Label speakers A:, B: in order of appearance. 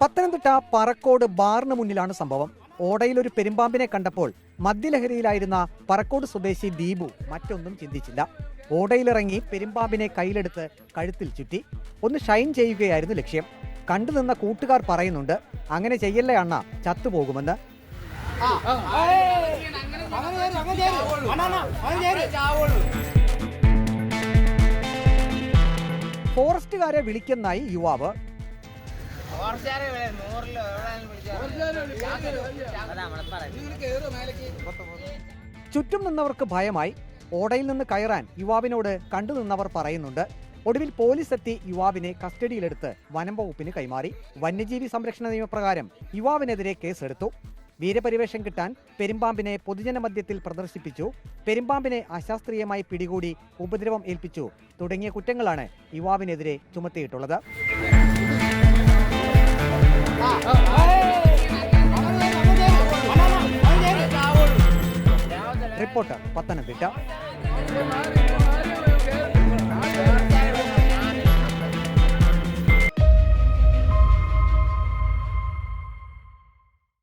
A: പത്തനംതിട്ട പറക്കോട് ബാറിന് മുന്നിലാണ് സംഭവം ഓടയിൽ ഒരു പെരുമ്പാമ്പിനെ കണ്ടപ്പോൾ മദ്യലഹരിയിലായിരുന്ന പറക്കോട് സ്വദേശി ദീപു മറ്റൊന്നും ചിന്തിച്ചില്ല ഓടയിലിറങ്ങി പെരുമ്പാമ്പിനെ കയ്യിലെടുത്ത് കഴുത്തിൽ ചുറ്റി ഒന്ന് ഷൈൻ ചെയ്യുകയായിരുന്നു ലക്ഷ്യം കണ്ടുനിന്ന കൂട്ടുകാർ പറയുന്നുണ്ട് അങ്ങനെ ചെയ്യല്ലേ അണ്ണ ചത്തുപോകുമെന്ന് ഫോറസ്റ്റുകാരെ വിളിക്കുന്നായി യുവാവ്. ചുറ്റും നിന്നവർക്ക് ഭയമായി ഓടയിൽ നിന്ന് കയറാൻ യുവാവിനോട് കണ്ടു നിന്നവർ പറയുന്നുണ്ട്. ഒടുവിൽ പോലീസ് എത്തി യുവാവിനെ കസ്റ്റഡിയിലെടുത്ത് വനം വകുപ്പിന് കൈമാറി. വന്യജീവി സംരക്ഷണ നിയമപ്രകാരം യുവാവിനെതിരെ കേസെടുത്തു. വീരപരിവേഷം കിട്ടാൻ പെരുമ്പാമ്പിനെ പൊതുജനമധ്യത്തിൽ പ്രദർശിപ്പിച്ചു. പെരുമ്പാമ്പിനെ അശാസ്ത്രീയമായി പിടികൂടി ഉപദ്രവം ഏൽപ്പിച്ചു. തുടങ്ങിയ കുറ്റങ്ങളാണ് യുവാവിനെതിരെ ചുമത്തിയിട്ടുള്ളത്. റിപ്പോർട്ടർ പത്തനംതിട്ട.